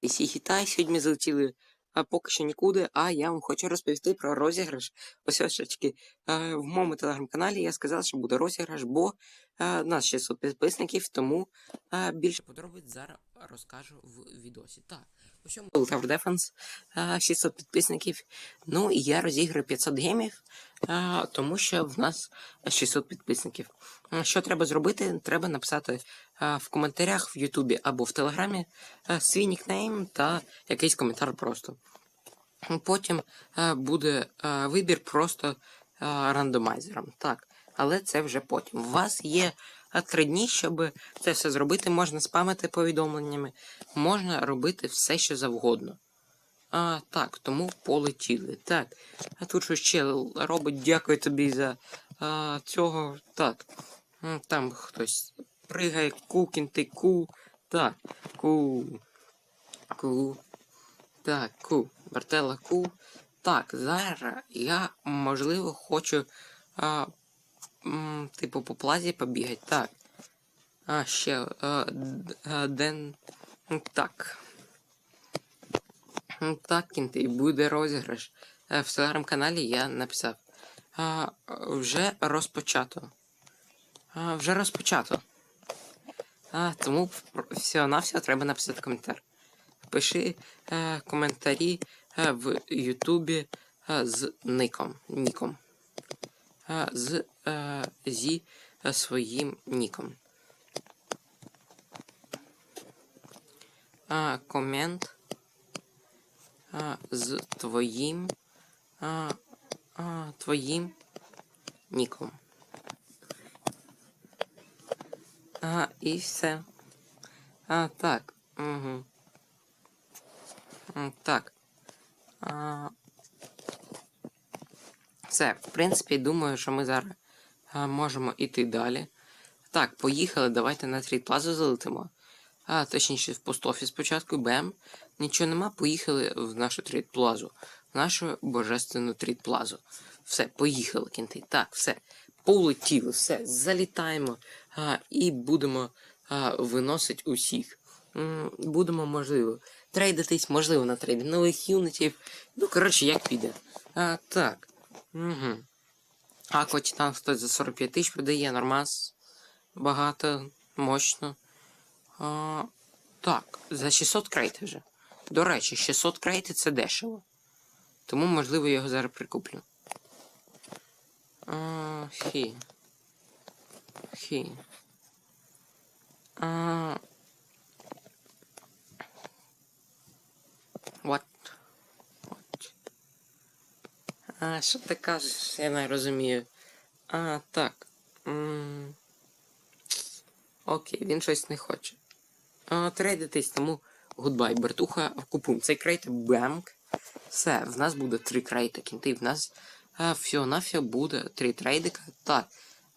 І всі Китай сьогодні залетіли а поки що нікуди, а я вам хочу розповісти про розіграш. Ось ось очки. Е, в моєму телеграм-каналі я сказав, що буде розіграш, бо е, нас 600 підписників, тому е, більше подробиць зараз розкажу в відосі. Так, у чому був Tower Defense, е, 600 підписників. Ну і я розіграю 500 гемів, тому що в нас 600 підписників. Що треба зробити? Треба написати в коментарях в Ютубі або в Телеграмі свій нікнейм та якийсь коментар просто. Потім буде вибір просто рандомайзером. Так, але це вже потім. У вас є три дні, щоб це все зробити. Можна спамити повідомленнями, можна робити все, що завгодно. А, так, тому полетіли. Так. А тут що ще робить, дякую тобі за а, цього. Так. Там хтось пригає, ку. Так. Ку. Ку. Так, ку. Бертела ку. Так, зараз я, можливо, хочу. А, м, типу, по плазі побігати. Так. А, ще. А, а, ден. Так. Так, кінти, буде розіграш. Е, В телеграм-каналі я написав. А, вже розпочато. А, вже розпочато. А, тому всього на все треба написати коментар. Пиши е, коментарі е, в Ютубі е, з ником. Ніком. З зі своїм ніком. Комент з твоїм твоїм ніком. А, і все. А, так. Угу. Так. А, все, в принципі, думаю, що ми зараз а, можемо йти далі. Так, поїхали, давайте на трейд плазу залетимо. А, точніше, в пост-офіс спочатку, бем. Нічого нема, поїхали в нашу трейд плазу. В нашу божественну трейд плазу. Все, поїхали, кінти. Так, все. Полетіли, все, залітаємо а, і будемо а, виносити усіх. М, Будемо, можливо, трейдитись, можливо, на трейди нових юнитів. Ну, коротше, як піде. А, так. Угу. А хоч там хтось за 45 тисяч продає, нормас. Багато, мощно. А, так, за 600 крейти вже. До речі, 600 крейти це дешево. Тому, можливо, його зараз прикуплю. А, хі. Хі. А, А, що ти кажеш? Я не розумію. А, так. М, Окей, він щось не хоче. А, трейдитись, тому гудбай, бертуха, купуємо цей крейт, бемк. Все, в нас буде три крейта, кінти, в нас а, все буде три трейдика. Так.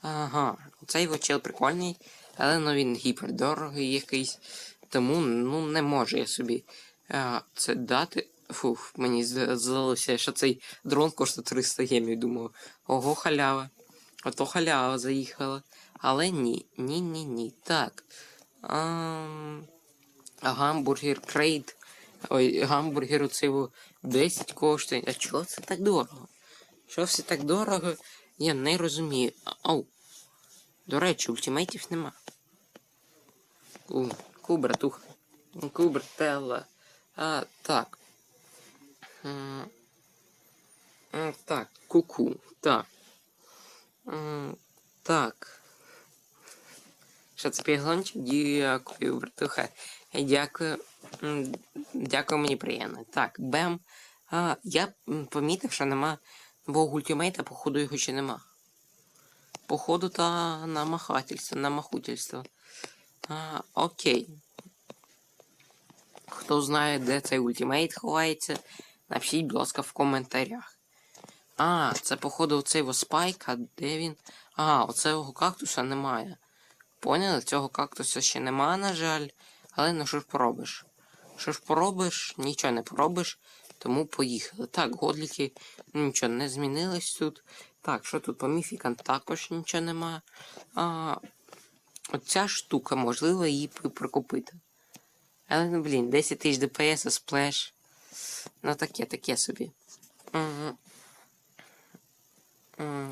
Ага, цей вочел прикольний, але ну він гіпердорогий якийсь. Тому ну не можу я собі а, це дати. Фух, мені здалося, що цей дрон коштує 300 гемів. Думаю, ого, халява. Ото халява заїхала. Але ні, ні, ні. Так. А гамбургер крейт. Ой, гамбургер оцей во 10 коштує. А чого це так дорого? Що все так дорого? Я не розумію. Ау. До речі, ультимейтів нема. Ку, ку, братуха. Ку. А, так. Так, ку-ку. Так. Так. Що це пігончик? Дякую, братуха. Дякую. Дякую, мені приємно. Так, бем. А, я помітив, що нема бо ультимейта, походу, його ще нема. Походу, та намахательство, намахательство. А, окей. Хто знає, де цей ультимейт ховається, напишіть, будь ласка, в коментарях. А, це, походу, оцей спайк, а де він? А, оцього кактуса немає. Поняли? Цього кактуса ще нема, на жаль. Але ну що ж поробиш? Що ж поробиш, нічого не поробиш, тому поїхали. Так, годліки нічого не змінилось тут. Так, що тут по міфікам також нічого нема. А, оця штука, можливо, її прикупити. Але ну блін, 10 тисяч ДПС, сплеш. Ну таке, таке собі.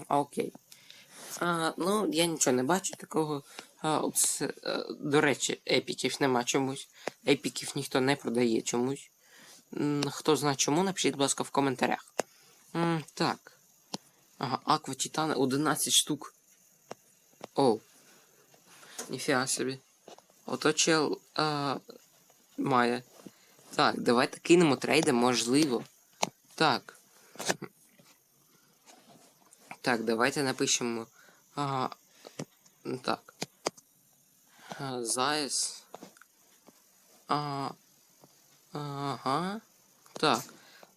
Окей. А, ну, я нічого не бачу такого. А, от, е, до речі, епіків нема чомусь. Епіків ніхто не продає чомусь. Хто знає чому, напишіть, будь ласка, в коментарях. М, так. Ага, Аква Титана 11 штук. Оу. Ніфіга собі. Ото має. Так, давайте кинемо трейди, можливо. Так. Так, давайте напишемо. Ага. Так. А, Заяц. А, ага. Так.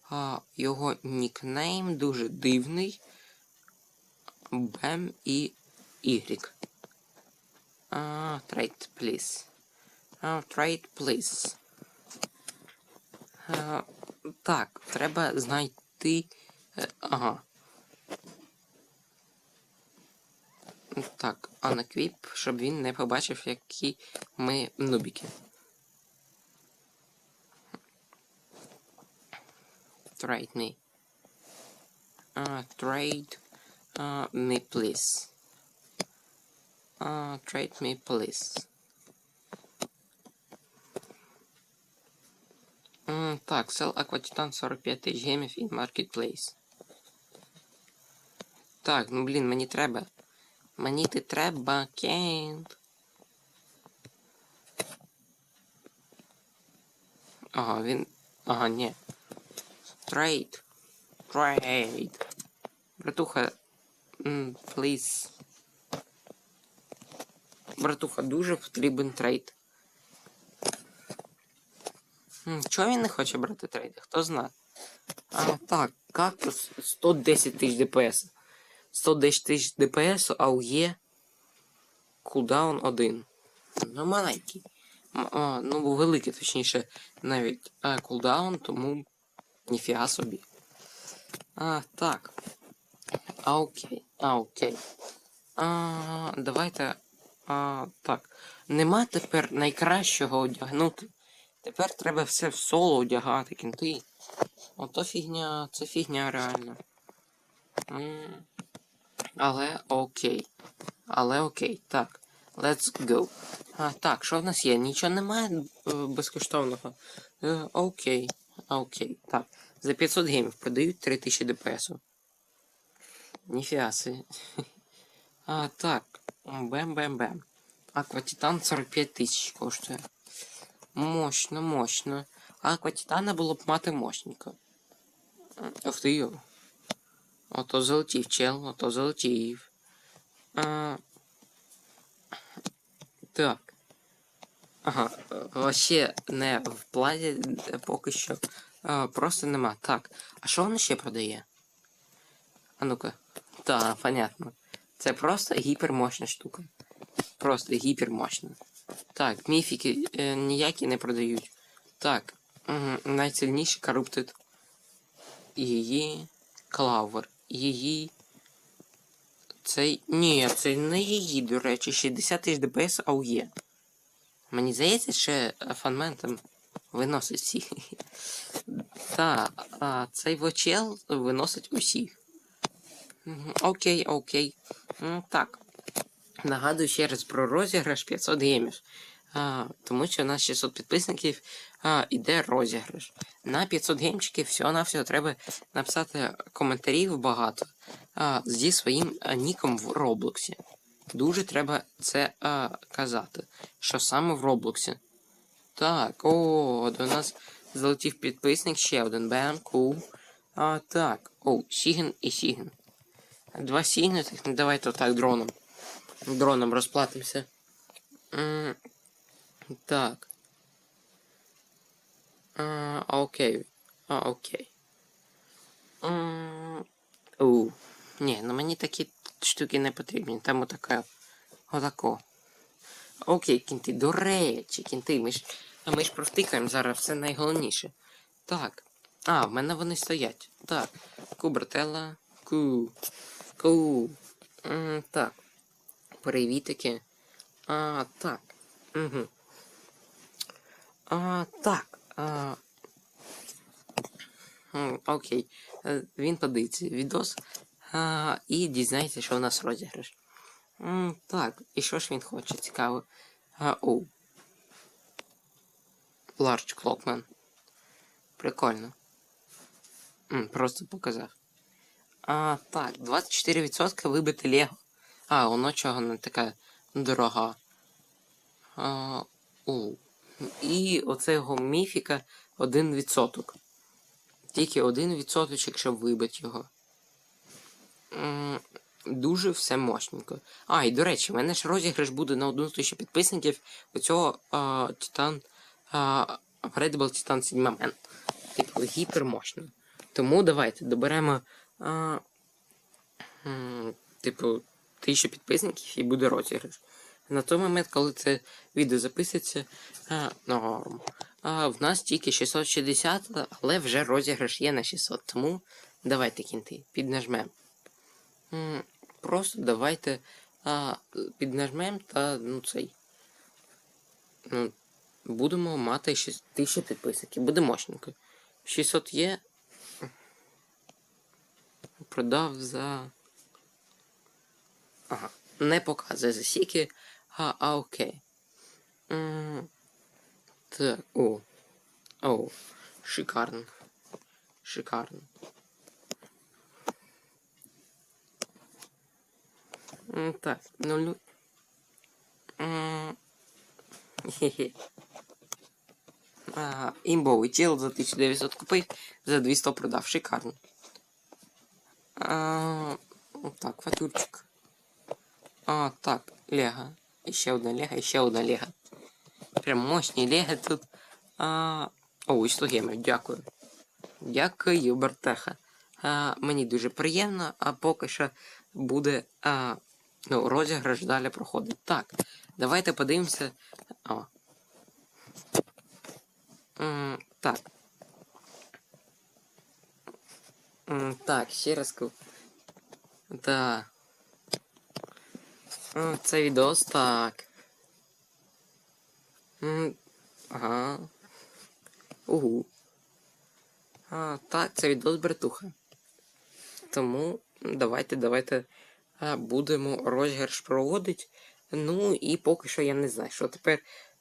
А, його нікнейм дуже дивний. Бем і Y. А, trade, please. А, trade, please. А, так, треба знайти. е, Ага. Так, а на квіп, щоб він не побачив, які ми нубіки. Trade me. Uh, trade uh, me, please. Uh. М, так, sell Aquatitan 45 тисяч гемів in Marketplace. Так, ну блін, мені треба. Мені ти треба, Кент. Ага, він. Ага, ні. Трейд. Трейд. Братуха. Please. Братуха, дуже потрібен трейд. Чого він не хоче брати трейди? Хто знає? А, так, кактус 110 тисяч ДПС. 110 тисяч ДПС, а у є кулдаун 1. Ну, маленький. А, ну, великий, точніше, навіть а, кулдаун, тому ніфіга собі. А, так. А, окей. А, окей. А, давайте. А, так. Нема тепер найкращого одягнути. Тепер треба все в соло одягати, кінти. Ото фігня, це фігня реально. Але окей. Але окей. Так. Let's go. А, так, що в нас є? Нічого немає е, безкоштовного. Е, окей. Окей. Так. За 500 геймів продають 3000 ДПС. Ніфіга си. А, так. Бем-бем-бем. Аква Титан 45 тисяч коштує. Мощно, мощно. Аква Титана було б мати мощника. Ух ти йо. Ото залетів чел, ото залетів. А... Так. Ага, вообще не в плані е, поки що. А, просто нема. Так. А що воно ще продає? А ну-ка. Так, понятно. Це просто гіпермощна штука. Просто гіпермощна. Так, міфіки е, ніякі не продають. Так. Угу, найсильніший Corrupted. Її. Клавер. Її. Цей. Ні, це не її, до речі, 60 тисяч ДПС АУЄ. Мені здається, що фанмен там виносить всіх. Та, а цей вочел виносить усіх. Окей, окей. Так. Нагадую ще раз про розіграш 500 геймів. А, тому що у нас 600 підписників а, іде розіграш. На 500 геймчиків всього-навсього треба написати коментарів багато а, зі своїм а, ніком в Роблоксі. Дуже треба це а, казати. Що саме в Роблоксі. Так, о, до нас залетів підписник, ще один бем, кул. А, так, о, Сіген і Сіген. Два сігнутих, ну давайте отак дроном. Дроном розплатимося. Так. А, окей. А, окей. У. Ні, ну мені такі штуки не потрібні. Там отака. Отако. Окей, кінти, до речі, кінти, ми ж. А ми ж провтикаємо зараз все найголовніше. Так. А, в мене вони стоять. Так. Кубрателла. Ку. Ку. М, так. Привітики. А, так. Угу. А, так. А... Окей. Е, Він подивиться відос а, і дізнається, що у нас розіграш. М, Так, і що ж він хоче? Цікаво. А, о. Large Clockman. Прикольно. М, Просто показав. А, так, 24% вибити Лего. А, воно чого не така дорога. А, у. І оцього міфіка 1%. Тільки 1%, щоб вибити його. Дуже все мощненько. А, і до речі, в мене ж розіграш буде на одну тисячу підписників у цього а, Титан. А, Incredible Titan 7 Man. Типу, гіпермощно. Тому давайте доберемо. А, типу, тисячу підписників і буде розіграш. На той момент, коли це відео записується, а, норм. А, в нас тільки 660, але вже розіграш є на 600. Тому давайте кінти, піднажмемо. Просто давайте а, піднажмемо та ну цей. Ну, будемо мати 6 тисячу підписників. Буде мощненько. 600 є. Продав за. Ага. Не показує за сіки. А, а окей. М, Так, о. О. Шикарно. Шикарно. Так, ну. М, Хе-хе. Імбовий тіл за 1900 купив, за 200 продав. Шикарно. А, так, фатюрчик. А, так, Лего. Ще одна Лего, і ще одна Лего. Прям мощні Лего тут. А, о, 100 дякую. Дякую, Бартеха. А, мені дуже приємно, а поки що буде а, ну, розіграш далі проходить. Так, давайте подивимося. О. М, так. М, Так, ще раз. М, Це відос, так. Ага. Угу. А, так, це відос братуха. Тому давайте, давайте будемо розіграш проводити. Ну і поки що я не знаю, що тепер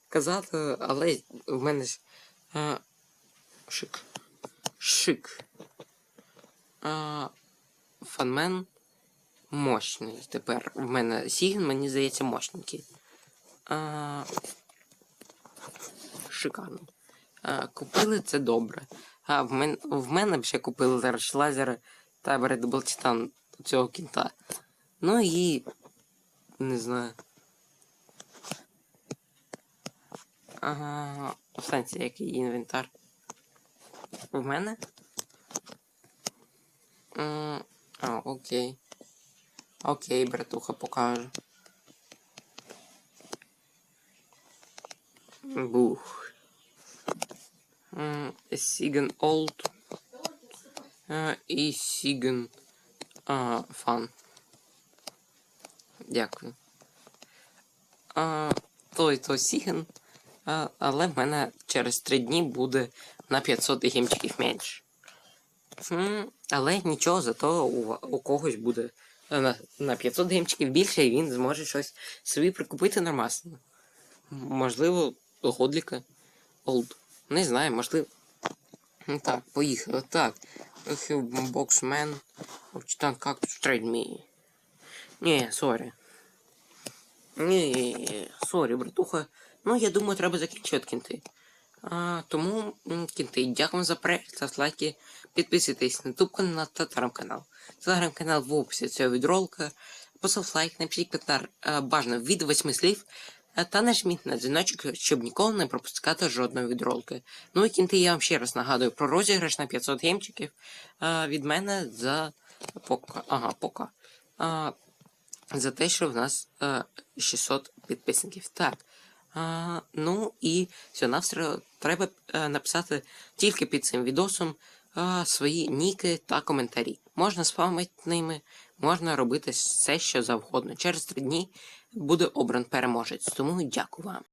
казати, але в мене ж а, шик. Шик. А, фанмен мощний. Тепер в мене Сігн, мені здається, мощненький. А, шикарно. А, купили це добре. А в мене, в мене ще купили зараз лазери та Bull Titan цього кінта. Ну і. Не знаю. Ага. В який інвентар. В мене? А, окей. Окей, братуха, покажу. Бух. Сіген Олд. І Сіген Фан. Дякую. А, той то Сіген. А, але в мене через 3 дні буде на 500 гімчиків менше. Але нічого, зато у, когось буде на, на 500 гемчиків більше, і він зможе щось собі прикупити нормально. Можливо, годліка. Олд. Не знаю, можливо. Ну Так, поїхали. Так. Боксмен. Читан как trade me. Ні, сорі. Ні, сорі, братуха. Ну, я думаю, треба закінчувати кінти. А, тому, кінти, дякую за перегляд, ставте лайки, підписуйтесь на YouTube канал та телеграм-канал. Телеграм-канал в описі цього відролика. Постав лайк, напишіть коментар е, бажано від 8 слів. е, Та нажміть на дзвіночок, щоб ніколи не пропускати жодної відролки. Ну і кінти, я вам ще раз нагадую про розіграш на 500 геймчиків е, від мене за пока. Ага, пока. За те, що в нас е, 600 підписників. Так. А, ну і все, навстрою треба написати тільки під цим відосом е, свої ніки та коментарі. Можна спамити ними, можна робити все, що завгодно. Через три дні буде обран переможець. Тому дякую вам.